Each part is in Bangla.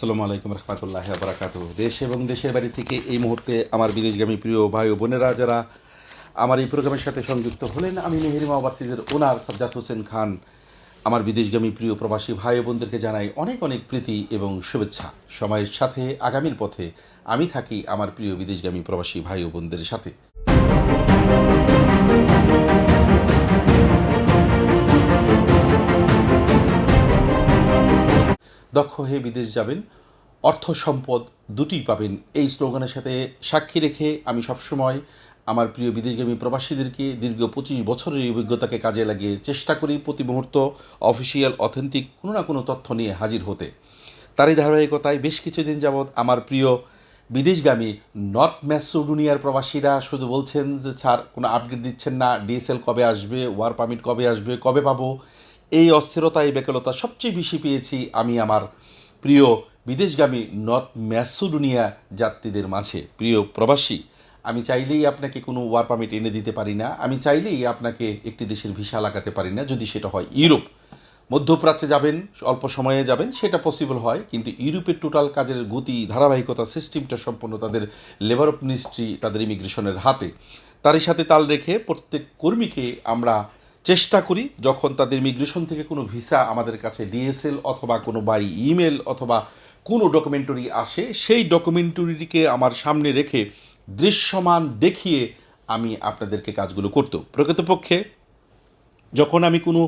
আসসালামু আলাইকুম রহমতুল্লাহ বারাকাত দেশ এবং দেশের বাড়ি থেকে এই মুহূর্তে আমার বিদেশগামী প্রিয় ভাই ও বোনেরা, যারা আমার এই প্রোগ্রামের সাথে সংযুক্ত হলেন, আমি মেহেরিমা ওভারসিজের ওনার সাজ্জাদ হোসেন খান, আমার বিদেশগামী প্রিয় প্রবাসী ভাই ও বোনদেরকে জানাই অনেক অনেক প্রীতি এবং শুভেচ্ছা। সময়ের সাথে আগামীর পথে আমি থাকি আমার প্রিয় বিদেশগামী প্রবাসী ভাই ও বোনদের সাথে। দক্ষ হয়ে বিদেশ যাবেন, অর্থ সম্পদ দুটিই পাবেন। এই স্লোগানের সাথে সাক্ষী রেখে আমি সবসময় আমার প্রিয় বিদেশগামী প্রবাসীদেরকে দীর্ঘ পঁচিশ বছরের অভিজ্ঞতাকে কাজে লাগিয়ে চেষ্টা করি প্রতি মুহূর্ত অফিসিয়াল, অথেন্টিক কোনো না কোনো তথ্য নিয়ে হাজির হতে। তারই ধারাবাহিকতায় বেশ কিছুদিন যাবৎ আমার প্রিয় বিদেশগামী নর্থ ম্যাসোডোনিয়ার প্রবাসীরা শুধু বলছেন যে, স্যার, কোনো আপডেট দিচ্ছেন না। ডিএসএল কবে আসবে? ওয়ার পারমিট কবে আসবে? কবে পাবো? এই অস্থিরতা, এই বেকালতা সবচেয়ে বেশি পেয়েছি আমি আমার প্রিয় বিদেশগামী নর্থ ম্যাসোডোনিয়া যাত্রীদের মাঝে। প্রিয় প্রবাসী, আমি চাইলেই আপনাকে কোনো ওয়ার পারমিট এনে দিতে পারি না। আমি চাইলেই আপনাকে একটি দেশের ভিসা লাগাতে পারি না, যদি সেটা হয় ইউরোপ। মধ্যপ্রাচ্যে যাবেন, অল্প সময়ে যাবেন, সেটা পসিবল হয়, কিন্তু ইউরোপের টোটাল কাজের গতি, ধারাবাহিকতা সিস্টেমটা সম্পূর্ণ তাদের লেবার অফ মিনিস্ট্রি তাদের ইমিগ্রেশনের হাতে। তারই সাথে তাল রেখে প্রত্যেক কর্মীকে আমরা চেষ্টা করি যখন তাদের ইমিগ্রেশন থেকে কোনো ভিসা আমাদের কাছে ডিএসএল অথবা কোনো বাই ইমেল অথবা কোনো ডকুমেন্টারি আসে, সেই ডকুমেন্টারিটিকে আমার সামনে রেখে দৃশ্যমান দেখিয়ে আমি আপনাদেরকে কাজগুলো করত। প্রকৃতপক্ষে যখন আমি কোনো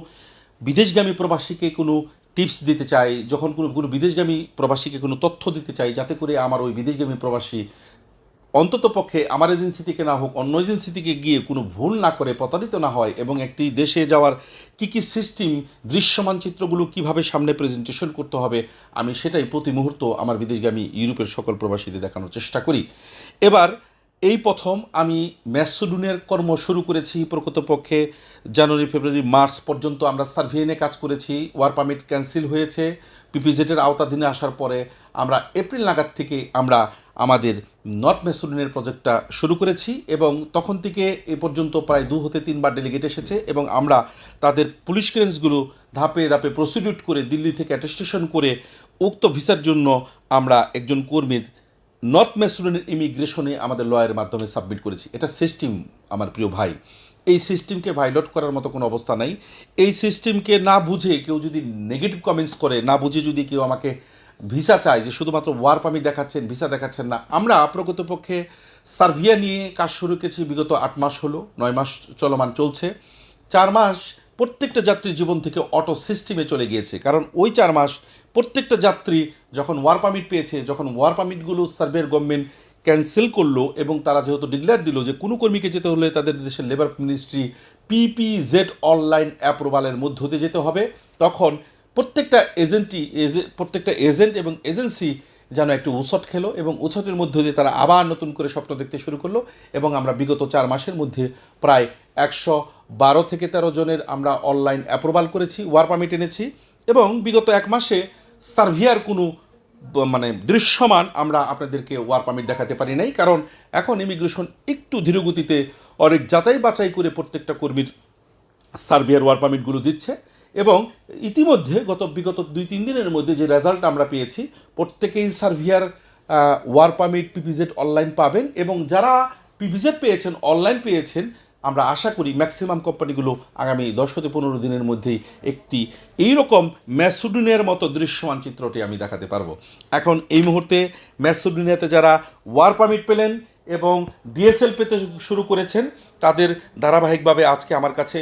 বিদেশগামী প্রবাসীকে কোনো টিপস দিতে চাই, যখন কোনো কোনো বিদেশগামী প্রবাসীকে কোনো তথ্য দিতে চাই, যাতে করে আমার ওই বিদেশগামী প্রবাসী অন্তত পক্ষে আমার এজেন্সি থেকে না হোক, অন্য এজেন্সি থেকে গিয়ে কোনো ভুল না করে প্রতারিত না হয় এবং একটি দেশে যাওয়ার কী কী সিস্টেম দৃশ্যমান চিত্রগুলো কীভাবে সামনে প্রেজেন্টেশন করতে হবে, আমি সেটাই প্রতি মুহূর্ত আমার বিদেশগামী ইউরোপের সকল প্রবাসীদের দেখানোর চেষ্টা করি। এবার, এই প্রথম আমি ম্যাসোডুনের কর্ম শুরু করেছি প্রকৃতপক্ষে জানুয়ারি, ফেব্রুয়ারি, মার্চ পর্যন্ত আমরা সার্ভিয়েনে কাজ করেছি, ওয়ার পারমিট ক্যান্সেল হয়েছে। পিপিজেটের আওতাধীনে আসার পরে আমরা এপ্রিল নাগাদ থেকে আমরা আমাদের নর্থ ম্যাসোডুনের প্রজেক্টটা শুরু করেছি এবং তখন থেকে এ পর্যন্ত প্রায় দু হতে তিনবার ডেলিগেট এসেছে এবং আমরা তাদের পুলিশ ক্লিয়ারেন্সগুলো ধাপে ধাপে প্রসিডিউট করে দিল্লি থেকে অ্যাটেস্টেশন করে উক্ত ভিসার জন্য আমরা একজন কর্মীর নর্থ ম্যাসুডানের ইমিগ্রেশনে আমাদের লয়ের মাধ্যমে সাবমিট করেছি। এটা সিস্টেম আমার প্রিয় ভাই। এই সিস্টেমকে ভাইলট করার মতো কোনো অবস্থা নাই। এই সিস্টেমকে না বুঝে কেউ যদি নেগেটিভ কমেন্টস করে, না বুঝে যদি কেউ আমাকে ভিসা চায় যে শুধুমাত্র ওয়ার পারমিট দেখাচ্ছেন ভিসা দেখাচ্ছেন না, আমরা প্রকৃতপক্ষে সার্ভিয়া নিয়ে কাজ শুরু করেছি, বিগত আট মাস হলো, নয় মাস চলমান চলছে। চার মাস প্রত্যেকটা যাত্রীর জীবন থেকে অটো সিস্টেমে চলে গিয়েছে, কারণ ওই চার মাস প্রত্যেকটা যাত্রী যখন ওয়ার পারমিট পেয়েছে, যখন ওয়ার পারমিটগুলো সার্ভের গভর্নমেন্ট ক্যান্সেল করল এবং তারা যেহেতু ডিক্লেয়ার দিল যে কোনো কর্মীকে যেতে হলে তাদের দেশের লেবার মিনিস্ট্রি পিপিজেড অনলাইন অ্যাপ্রুভালের মধ্য দিয়ে যেতে হবে। তখন প্রত্যেকটা এজেন্টই, এজে, প্রত্যেকটা এজেন্ট এবং এজেন্সি যেন একটু উসট খেলো এবং উসটের মধ্য দিয়ে তারা আবার নতুন করে স্বপ্ন দেখতে শুরু করল এবং আমরা বিগত চার মাসের মধ্যে প্রায় একশো বারো থেকে তেরো জনের আমরা অনলাইন অ্যাপ্রুভাল করেছি, ওয়ার পারমিট এনেছি এবং বিগত এক মাসে সার্ভিয়ার কোনো মানে দৃশ্যমান আমরা আপনাদেরকে ওয়ার পারমিট দেখাতে পারি নাই, কারণ এখন ইমিগ্রেশন একটু ধীরগতিতে অনেক যাচাই বাছাই করে প্রত্যেকটা কর্মীর সার্বিয়ার ওয়ার পারমিটগুলো দিচ্ছে এবং ইতিমধ্যে গত বিগত দুই, তিন দিনের মধ্যে যে রেজাল্ট আমরা পেয়েছি, প্রত্যেকেই সার্ভিয়ার ওয়ার পারমিট পিপিজেড অনলাইন পাবেন এবং যারা পিপিজেড পেয়েছেন অনলাইন পেয়েছেন আমরা আশা করি ম্যাক্সিমাম কোম্পানিগুলো আগামী দশ হতে পনেরো দিনের মধ্যেই একটি এইরকম ম্যাসুডিনের মতো দৃশ্যমান চিত্রটি আমি দেখাতে পারব। এখন এই মুহূর্তে ম্যাসুডিনিয়াতে যারা ওয়ার পারমিট পেলেন এবং ডিএসএল পেতে শুরু করেছেন, তাদের ধারাবাহিকভাবে আজকে আমার কাছে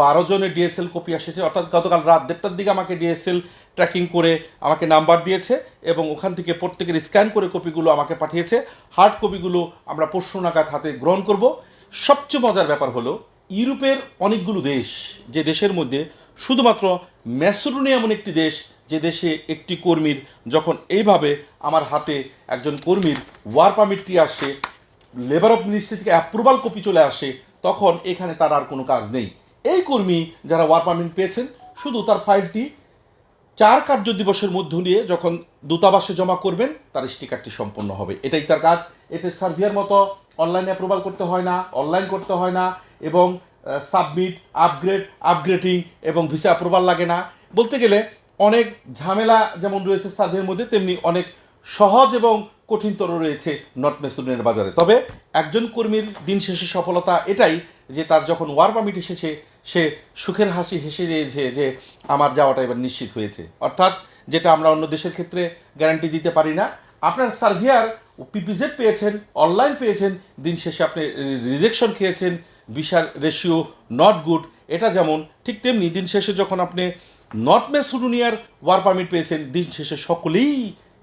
বারো জনের ডিএসএল কপি এসেছে। অর্থাৎ গতকাল রাত দেড়টার দিকে আমাকে ডিএসএল ট্র্যাকিং করে আমাকে নাম্বার দিয়েছে এবং ওখান থেকে প্রত্যেকের স্ক্যান করে কপিগুলো আমাকে পাঠিয়েছে। হার্ড কপিগুলো আমরা পরশু নাগাদ হাতে গ্রহণ করব। সবচেয়ে মজার ব্যাপার হলো, ইউরোপের অনেকগুলো দেশ, যে দেশের মধ্যে শুধুমাত্র ম্যাসোডোনিয়া এমন একটি দেশ, যে দেশে একটি কর্মীর যখন এইভাবে আমার হাতে একজন কর্মীর ওয়ার পারমিটটি আসে, লেবার অফ মিনিস্ট্রি থেকে অ্যাপ্রুভাল কপি চলে আসে, তখন এখানে তার আর কোনো কাজ নেই। এই কর্মী যারা ওয়ার পারমিট পেয়েছেন, শুধু তার ফাইলটি চার কার্য দিবসের মধ্য দিয়ে যখন দূতাবাসে জমা করবেন, তার স্টিকারটি সম্পন্ন হবে। এটাই তার কাজ। এটা সার্ভিয়ার মতো অনলাইনে অ্যাপ্রুভাল করতে হয় না অনলাইন করতে হয় না এবং সাবমিট আপগ্রেড আপগ্রেডিং এবং ভিসা অ্যাপ্রুভাল লাগে না। বলতে গেলে অনেক ঝামেলা যেমন রয়েছে সার্ভের মধ্যে, তেমনি অনেক সহজ এবং কঠিনতর রয়েছে নর্থ মেসিডোনিয়ার বাজারে। তবে একজন কর্মীর দিন শেষে সফলতা এটাই যে তার যখন ওয়ার পারমিট এসেছে, সে সুখের হাসি হেসে দিয়েছে যে আমার যাওয়াটা এবার নিশ্চিত হয়েছে। অর্থাৎ যেটা আমরা অন্য দেশের ক্ষেত্রে গ্যারান্টি দিতে পারি না। আপনার সার্ভিয়ার পিপিজেড পেয়েছেন অনলাইন পেয়েছেন, দিন শেষে আপনি রিজেকশন খেয়েছেন, বিশাল রেশিও নট গুড এটা যেমন, ঠিক তেমনি দিন শেষে যখন আপনি নর্থ মেসুডুনিয়ার ওয়ার পারমিট পেয়েছেন, দিন শেষে সকলেই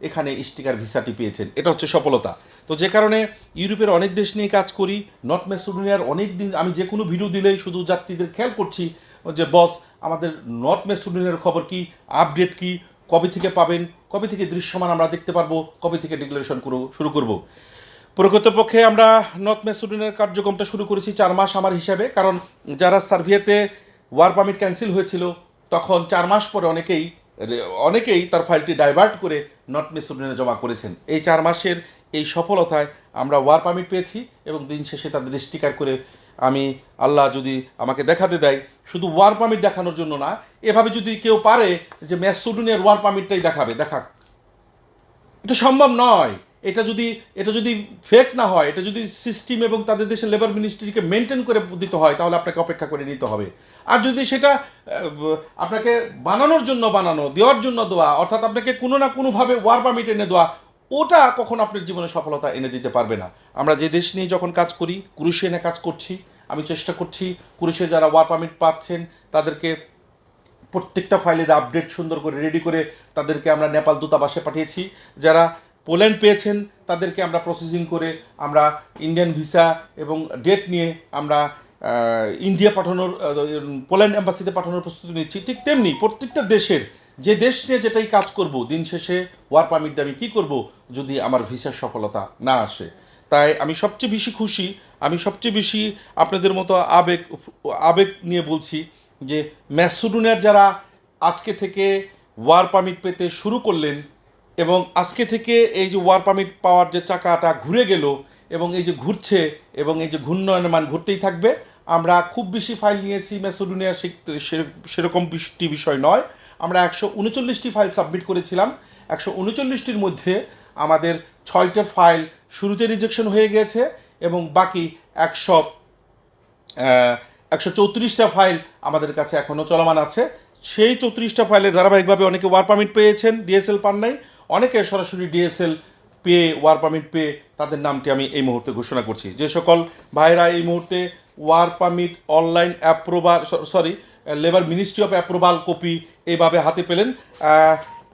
এখানে স্টিকার ভিসাটি পেয়েছেন। এটা হচ্ছে সফলতা। তো যে কারণে ইউরোপের অনেক দেশ নিয়ে কাজ করি নর্থ মেসুডোনিয়ার অনেক দিন আমি যে কোনো ভিডিও দিলেই শুধু যাত্রীদের খেয়াল করছি, যে বস আমাদের নর্থ মেসুডোনিয়ার খবর কি আপডেট কি, কবে থেকে পাবেন কবে থেকে দৃশ্যমান আমরা দেখতে পারব? কবে থেকে ডিক্লারেশন শুরু করব? প্রকৃতপক্ষে আমরা নর্থ মেসুডোনিয়ার কার্যক্রমটা শুরু করেছি চার মাস আমার হিসাবে, কারণ যারা সার্ভিয়াতে ওয়ার পারমিট ক্যান্সেল হয়েছিল, তখন চার মাস পরে অনেকেই অনেকেই তার ফাইলটি ডাইভার্ট করে নর্থ মেসিডোনিয়া জমা করেছেন। এই চার মাসের এই সফলতায় আমরা ওয়ার পারমিট পেয়েছি এবং দিন শেষে তাদের স্টিকার করে আমি আল্লাহ যদি আমাকে দেখাতে দেয়, শুধু ওয়ার পারমিট দেখানোর জন্য না, এভাবে যদি কেউ পারে যে মেসুডোনিয়ার ওয়ার পারমিটটাই দেখাবে, দেখাক। এটা সম্ভব নয়। এটা যদি এটা যদি ফেক না হয়, এটা যদি সিস্টেম এবং তাদের দেশের লেবার মিনিস্ট্রিকে মেনটেন করে দিতে হয়, তাহলে আপনাকে অপেক্ষা করে নিতে হবে। আর যদি সেটা আপনাকে বানানোর জন্য বানানো, দেওয়ার জন্য দেওয়া, অর্থাৎ আপনাকে কোনো না কোনোভাবে ওয়ার পারমিট এনে দেওয়া, ওটা কখন আপনার জীবনে সফলতা এনে দিতে পারবে না। আমরা যে দেশ নিয়ে যখন কাজ করি কুরুশে এনে কাজ করছি আমি চেষ্টা করছি কুরুশে যারা ওয়ার পারমিট পাচ্ছেন, তাদেরকে প্রত্যেকটা ফাইলের আপডেট সুন্দর করে রেডি করে তাদেরকে আমরা নেপাল দূতাবাসে পাঠিয়েছি। যারা পোল্যান্ড পেয়েছেন, তাদেরকে আমরা প্রসেসিং করে আমরা ইন্ডিয়ান ভিসা এবং ডেট নিয়ে আমরা ইন্ডিয়া পাঠানোর পোল্যান্ড অ্যাম্বাসিতে পাঠানোর প্রস্তুতি নিচ্ছি। ঠিক তেমনি প্রত্যেকটা দেশের, যে দেশ নিয়ে যেটাই কাজ করব, দিন শেষে ওয়ার পারমিট দিয়ে আমি কী করব যদি আমার ভিসার সফলতা না আসে? তাই আমি সবচেয়ে বেশি খুশি সবচেয়ে বেশি আপনাদের মতো আবেগ আবেগ নিয়ে বলছি যে ম্যাসুডুনের যারা আজকে থেকে ওয়ার পারমিট পেতে শুরু করলেন এবং আজকে থেকে এই যে ওয়ার পারমিট পাওয়ার যে চাকাটা ঘুরে গেল এবং এই যে ঘুরছে এবং এই যে ঘূর্ণয়নের মান ঘুরতেই থাকবে, আমরা খুব বেশি ফাইল নিয়েছি ম্যাসোডোনিয়া সেরকম বৃষ্টি বিষয় নয়। আমরা একশো উনচল্লিশটি ফাইল সাবমিট করেছিলাম। একশো উনচল্লিশটির মধ্যে আমাদের ছয়টা ফাইল শুরুতে রিজেকশন হয়ে গেছে এবং বাকি একশো একশো চৌত্রিশটা ফাইল আমাদের কাছে এখনও চলমান আছে। সেই চৌত্রিশটা ফাইলের ধারাবাহিকভাবে অনেকে ওয়ার পারমিট পেয়েছেন, ডিএসএল পান নাই। অনেকে সরাসরি ডিএসএল পেয়ে ওয়ার পারমিট পেয়ে তাদের নামটি আমি এই মুহূর্তে ঘোষণা করছি। যে সকল ভাইরা এই মুহূর্তে work permit online approval, sorry labour ministry of approval copy এইভাবে হাতে পেলেন।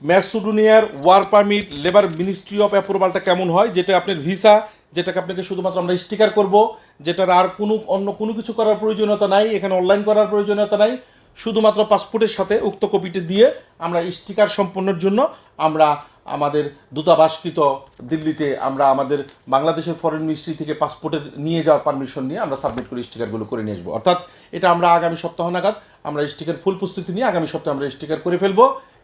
ম্যাসুডোনিয়ার work permit labour ministry of অ্যাপ্রুভালটা কেমন হয়, যেটা আপনার ভিসা যেটাকে আপনাকে শুধুমাত্র আমরা স্টিকার করব, যেটার আর কোনো, অন্য কোনো কিছু করার প্রয়োজনীয়তা নাই, এখানে অনলাইন করার প্রয়োজনীয়তা নাই। শুধুমাত্র পাসপোর্টের সাথে উক্ত কপিটি দিয়ে আমরা স্টিকার সম্পন্নের জন্য আমরা আমাদের দূতাবাসকৃত দিল্লিতে আমরা আমাদের বাংলাদেশের ফরেন মিনিস্ট্রি থেকে পাসপোর্টের নিয়ে যাওয়ার পারমিশন নিয়ে আমরা সাবমিট করে স্টিকারগুলো করে নিয়ে আসব। অর্থাৎ এটা আমরা আগামী সপ্তাহ নাগাদ আমরা স্টিকার, ফুল প্রস্তুতি নিয়ে আগামী সপ্তাহে আমরা স্টিকার করে ফেলব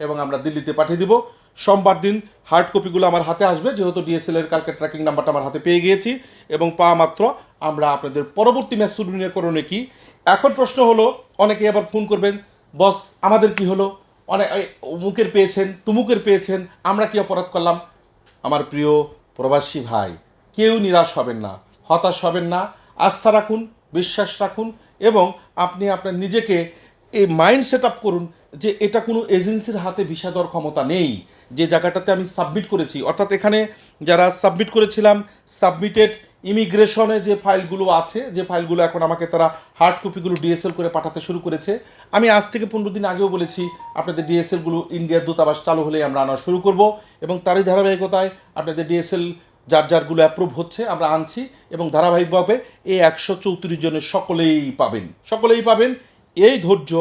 এবং আমরা দিল্লিতে পাঠিয়ে দিব। সোমবার দিন হার্ড কপিগুলো আমার হাতে আসবে, যেহেতু ডিএসএল এর কালকে ট্র্যাকিং নাম্বারটা আমার হাতে পেয়ে গিয়েছি, এবং পাওয়া মাত্র আমরা আপনাদের পরবর্তী ম্যাচ করণে কি? এখন প্রশ্ন হলো অনেকে আবার ফোন করবেন, বস, আমাদের কি হলো? অনেক অমুকের পেয়েছেন, তুমুকের পেয়েছেন, আমরা কি অপরাধ করলাম? আমার প্রিয় প্রবাসী ভাই, কেউ নিরাশ হবেন না, হতাশ হবেন না, আস্থা রাখুন, বিশ্বাস রাখুন, এবং আপনি আপনার নিজেকে এই মাইন্ড সেট আপ করুন যে এটা কোনো এজেন্সির হাতে ভিসা দেওয়ার ক্ষমতা নেই। যে জায়গাটাতে আমি সাবমিট করেছি, অর্থাৎ এখানে যারা সাবমিট করেছিলাম সাবমিটেড ইমিগ্রেশনে যে ফাইলগুলো আছে, যে ফাইলগুলো এখন আমাকে তারা হার্ড কপিগুলো ডিএসএল করে পাঠাতে শুরু করেছে, আমি আজ থেকে পনেরো দিন আগেও বলেছি, আপনাদের ডিএসএলগুলো ইন্ডিয়ার দূতাবাস চালু হলে আমরা আনা শুরু করব এবং তারই ধারাবাহিকতায় আপনাদের ডিএসএল যার যারগুলো অ্যাপ্রুভ হচ্ছে, আমরা আনছি এবং ধারাবাহিকভাবে এই একশো চৌত্রিশ জনের সকলেই পাবেন। সকলেই পাবেন, এই ধৈর্য,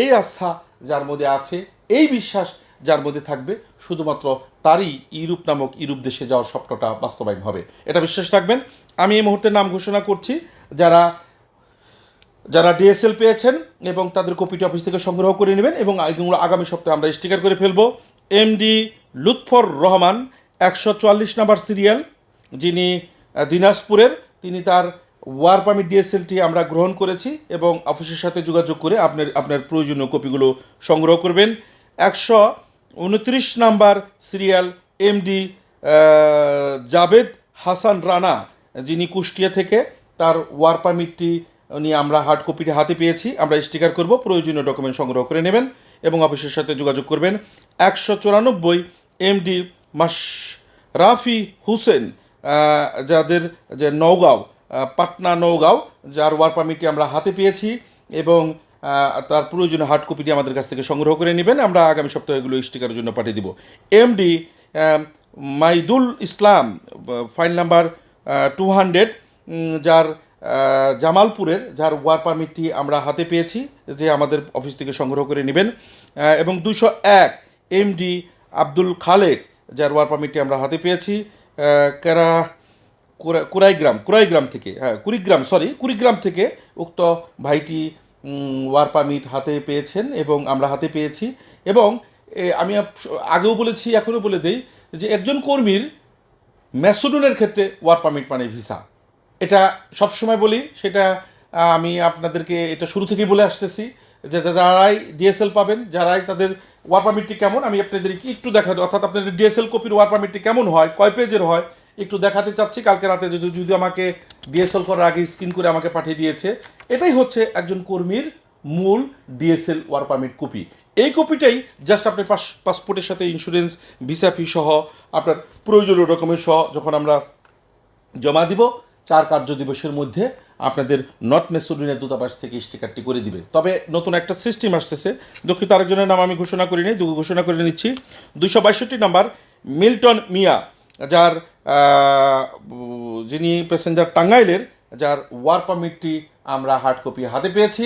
এই আস্থা যার মধ্যে আছে, এই বিশ্বাস যার মধ্যে থাকবে শুধুমাত্র তারই ইউরোপ নামক ইউরোপ দেশে যাওয়ার স্বপ্নটা বাস্তবায়ন হবে। এটা বিশ্বাস রাখবেন। আমি এই মুহূর্তে নাম ঘোষণা করছি, যারা যারা ডিএসএল পেয়েছেন এবং তাদের কপিটি অফিস থেকে সংগ্রহ করে নেবেন এবং আগামী সপ্তাহে আমরা স্টিকার করে ফেলব। এমডি লুৎফর রহমান, একশো চুয়াল্লিশ নাম্বার সিরিয়াল যিনি দিনাজপুরের। তিনি তার ওয়ার পারমিট ডিএসএলটি আমরা গ্রহণ করেছি এবং অফিসের সাথে যোগাযোগ করে আপনার আপনার প্রয়োজনীয় কপিগুলো সংগ্রহ করবেন। একশো উনত্রিশ number serial MD Javed Hasan Rana, যিনি কুষ্টিয়া থেকে, তার ওয়ার পারমিটটি নিয়ে আমরা হার্ড কপিটি হাতে পেয়েছি। আমরা স্টিকার করব, প্রয়োজনীয় ডকুমেন্ট সংগ্রহ করে নেবেন এবং অফিসের সাথে যোগাযোগ করবেন। একশো চুরানব্বই এমডি মাস রাফি হুসেন যাদের যে নওগাঁও পাটনা নওগাঁও, যার ওয়ার পারমিটটি আমরা হাতে পেয়েছি এবং তার প্রয়োজনীয় হার্ড কপিটি আমাদের কাছ থেকে সংগ্রহ করে নেবেন। আমরা আগামী সপ্তাহে এগুলো স্টিকারের জন্য পাঠিয়ে দিব। MD Maidul Islam file number two hundred যার জামালপুরের, যার ওয়ার পারমিটটি আমরা হাতে পেয়েছি, যে আমাদের অফিস থেকে সংগ্রহ করে নেবেন। এবং দুশো এক এমডি আব্দুল খালেক, যার ওয়ার পারমিটটি আমরা হাতে পেয়েছি কেরা কুরাইগ্রাম কুরাইগ্রাম থেকে হ্যাঁ কুড়িগ্রাম সরি কুড়িগ্রাম থেকে উক্ত ভাইটি ওয়ার পারমিট হাতে পেয়েছেন এবং আমরা হাতে পেয়েছি। এবং আমি আগেও বলেছি, এখনও বলে দেই যে একজন কর্মীর ম্যাসোডনের ক্ষেত্রে ওয়ার পারমিট মানে ভিসা। এটা সবসময় বলি, সেটা আমি আপনাদেরকে এটা শুরু থেকেই বলে আসতেছি যে যারাই ডিএসএল পাবেন, যারাই তাদের ওয়ার পারমিটটি কেমন, আমি আপনাদেরকে একটু দেখাতে অর্থাৎ আপনাদের ডিএসএল কপির ওয়ার পারমিটটি কেমন হয়, কয় পেজের হয় একটু দেখাতে চাচ্ছি, কালকে রাতে যদি যদি আমাকে ডিএসএল করার আগে স্ক্রিন করে আমাকে পাঠিয়ে দিয়েছে। এটাই হচ্ছে একজন কর্মীর মূল ডিএসএল ওয়ার পারমিট কপি এই কপিটাই জাস্ট আপনার পাস পাসপোর্টের সাথে ইন্স্যুরেন্স ভিসা ফি সহ, আপনার প্রয়োজনীয় রকমের সহ যখন আমরা জমা দিব, চার কার্য দিবসের মধ্যে আপনাদের নট মেসুরিনের দূতাবাস থেকে স্টিকারটি করে দিবে। তবে নতুন একটা সিস্টেম আসতেছে। দুঃখিত আরেকজনের নাম আমি ঘোষণা করিনি ঘোষণা করে নিচ্ছি। দুশো বাইষট্টি নাম্বার, মিল্টন মিয়া। যার যিনি প্যাসেঞ্জার টাঙ্গাইলের, যার ওয়ার পারমিটটি আমরা হার্ড কপি হাতে পেয়েছি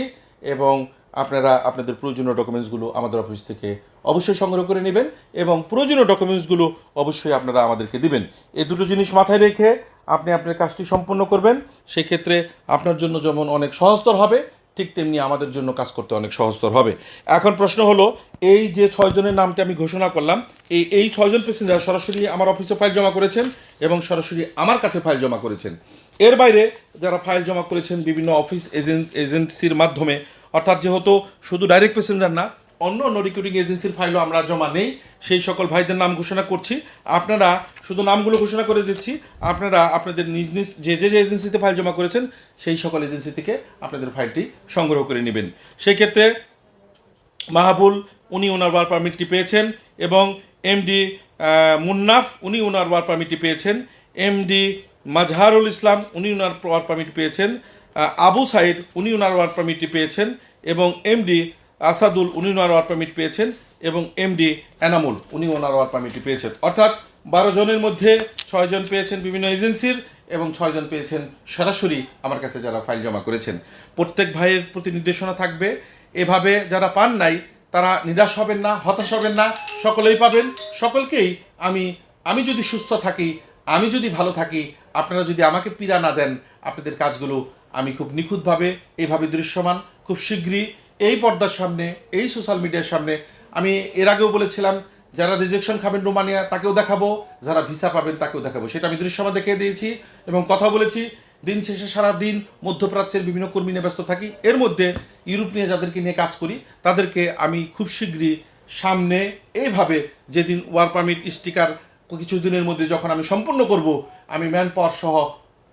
এবং আপনারা আপনাদের প্রয়োজনীয় ডকুমেন্টসগুলো আমাদের অফিস থেকে অবশ্যই সংগ্রহ করে নেবেন এবং প্রয়োজনীয় ডকুমেন্টসগুলো অবশ্যই আপনারা আমাদেরকে দিবেন। এই দুটো জিনিস মাথায় রেখে আপনি আপনার কাজটি সম্পন্ন করবেন। সেক্ষেত্রে আপনার জন্য যেমন অনেক সহজতর হবে ঠিক তেমনি আমাদের জন্য কাজ করতে অনেক সহজতর হবে। এখন প্রশ্ন হলো, এই যে ছয়জনের নামটি আমি ঘোষণা করলাম, এই এই ছয়জন প্যাসেঞ্জার সরাসরি আমার অফিসে ফাইল জমা করেছেন এবং সরাসরি আমার কাছে ফাইল জমা করেছেন। এর বাইরে যারা ফাইল জমা করেছেন বিভিন্ন অফিস এজেন্ট এজেন্সির মাধ্যমে, অর্থাৎ যেহেতু শুধু ডাইরেক্ট প্যাসেঞ্জার না, অন্য অন্য রিক্রুটিং এজেন্সির ফাইলও আমরা জমা নেই, সেই সকল ভাইদের নাম ঘোষণা করছি। আপনারা শুধু নামগুলো ঘোষণা করে দিচ্ছি। আপনারা আপনাদের নিজ নিজ যে যে যে এজেন্সিতে ফাইল জমা করেছেন, সেই সকল এজেন্সি থেকে আপনাদের ফাইলটি সংগ্রহ করে নেবেন। সেই ক্ষেত্রে মাহাবুল, উনি ওনার ওয়ার পারমিটটি পেয়েছেন এবং এমডি মুন্নাফ, উনি ওনার ওয়ার পারমিটটি পেয়েছেন। এমডি মাজহারুল ইসলাম, উনি ওনার ওয়ার পারমিট পেয়েছেন। আবু সাইদ, উনি ওনার ওয়ার পারমিটটি পেয়েছেন এবং এমডি আসাদুল, উনি ওনার ওয়ার পারমিট পেয়েছেন এবং এমডি এনামুল, উনি ওনার ওয়ার পারমিটটি পেয়েছেন। অর্থাৎ বারো জনের মধ্যে ছয়জন পেয়েছেন বিভিন্ন এজেন্সির এবং ছয়জন পেয়েছেন সরাসরি আমার কাছে যারা ফাইল জমা করেছেন। প্রত্যেক ভাইয়ের প্রতি নির্দেশনা থাকবে। এভাবে যারা পান নাই, তারা নিরাশ হবেন না, হতাশ হবেন না, সকলেই পাবেন। সকলকেই আমি আমি যদি সুস্থ থাকি, আমি যদি ভালো থাকি, আপনারা যদি আমাকে পীড়া না দেন, আপনাদের কাজগুলো আমি খুব নিখুঁতভাবে এইভাবে দৃশ্যমান, খুব শীঘ্রই এই পর্দার সামনে, এই সোশ্যাল মিডিয়ার সামনে, আমি এর আগেও বলেছিলাম যারা রিজেকশন খাবেন রোমানিয়া, তাকেও দেখাবো। যারা ভিসা পাবেন, তাকেও দেখাবো। সেটা আমি দৃশ্যমা দেখিয়ে দিয়েছি এবং কথা বলেছি। দিন শেষে সারা দিন মধ্যপ্রাচ্যের বিভিন্ন কর্মী নিয়ে ব্যস্ত থাকি। এর মধ্যে ইউরোপ নিয়ে যাদেরকে নিয়ে কাজ করি, তাদেরকে আমি খুব শীঘ্রই সামনে এইভাবে যেদিন ওয়ার পারমিট, স্টিকার কিছু দিনের মধ্যে যখন আমি সম্পূর্ণ করব, আমি ম্যান পাওয়ার সহ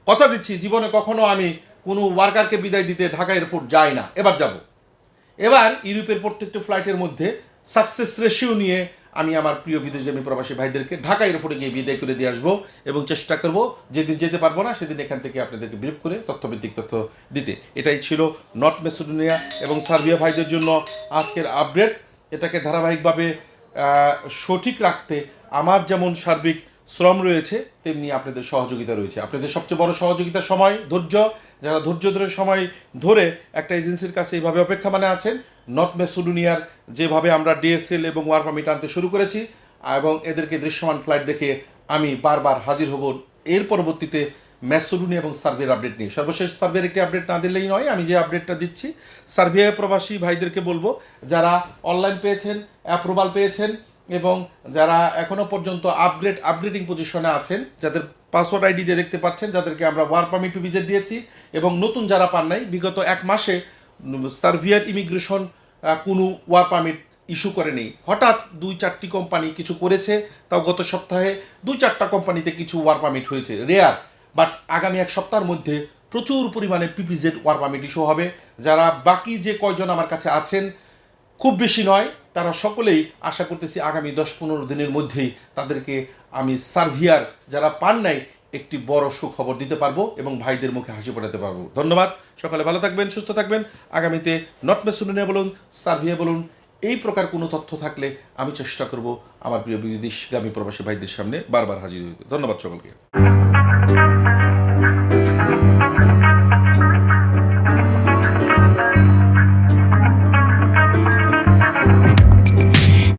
কথা দিচ্ছি। জীবনে কখনো আমি কোনো ওয়ার্কারকে বিদায় দিতে ঢাকা এয়ারপোর্ট যাই না। এবার যাব। এবার ইউরোপের প্রত্যেকটা ফ্লাইটের মধ্যে সাকসেস রেশিও নিয়ে আমি আমার প্রিয় বিদেশগামী প্রবাসী ভাইদেরকে ঢাকা এয়ারপোর্টে গিয়ে বিদায় করে দিয়ে আসব এবং চেষ্টা করব যেদিন যেতে পারব না, সেদিন এখান থেকে আপনাদেরকে ব্রিফ করে তথ্যভিত্তিক তথ্য দিতে। এটাই ছিল নর্থ মেসিডোনিয়া এবং সার্বিয়া ভাইদের জন্য আজকের আপডেট। এটাকে ধারাবাহিকভাবে সঠিক রাখতে আমার যেমন সার্বিক শ্রম রয়েছে, তেমনি আপনাদের সহযোগিতা রয়েছে। আপনাদের সবচেয়ে বড় সহযোগিতার সময় ধৈর্য। যারা ধৈর্য ধরে সময় ধরে একটা এজেন্সির কাছে এইভাবে অপেক্ষা মানে আছেন, নর্থ মেসুডুনিয়ার যেভাবে আমরা ডিএসএল এবং ওয়ার পারমিট আনতে শুরু করেছি, এবং এদেরকে দৃশ্যমান ফ্লাইট দেখে আমি বারবার হাজির হব এর পরবর্তীতে ম্যাসোডুনি এবং সার্ভের আপডেট নিয়ে। সর্বশেষ সার্ভের একটি আপডেট না দিলেই নয়, আমি যে আপডেটটা দিচ্ছি, সার্বিয়া প্রবাসী ভাইদেরকে বলব, যারা অনলাইন পেয়েছেন অ্যাপ্রুভাল পেয়েছেন এবং যারা এখনও পর্যন্ত আপগ্রেড আপগ্রেডিং পজিশনে আছেন, যাদের পাসওয়ার্ড আইডি দিয়ে দেখতে পাচ্ছেন, যাদেরকে আমরা ওয়ার পারমিট ভিজিট দিয়েছি এবং নতুন যারা পান নাই, বিগত এক মাসে সার্ভিয়ার ইমিগ্রেশন কোনো ওয়ার পারমিট ইস্যু করেনি হঠাৎ দুই চারটি কোম্পানি কিছু করেছে, তাও গত সপ্তাহে দুই চারটা কোম্পানিতে কিছু ওয়ার পারমিট হয়েছে। রেয়ার বাট আগামী এক সপ্তাহের মধ্যে প্রচুর পরিমাণে পিপিজেড ওয়ার পারমিট ইস্যু হবে। যারা বাকি যে কয়জন আমার কাছে আছেন খুব বেশি নয়, তারা সকলেই আশা করতেছি আগামী দশ পনেরো দিনের মধ্যেই তাদেরকে আমি সার্ভিয়ার যারা পান নাই, একটি বড় সুখবর দিতে পারব এবং ভাইদের মুখে হাসি ফোটাতে পারব। ধন্যবাদ, সকালে ভালো থাকবেন, সুস্থ থাকবেন। আগামীতে নট মেসুলিনে বলুন, সার্ভিয়া বলুন, এই প্রকার কোনো তথ্য থাকলে আমি চেষ্টা করব আমার প্রিয় বিদেশগামী প্রবাসী ভাইদের সামনে বারবার হাজির হইতে। ধন্যবাদ সকলকে।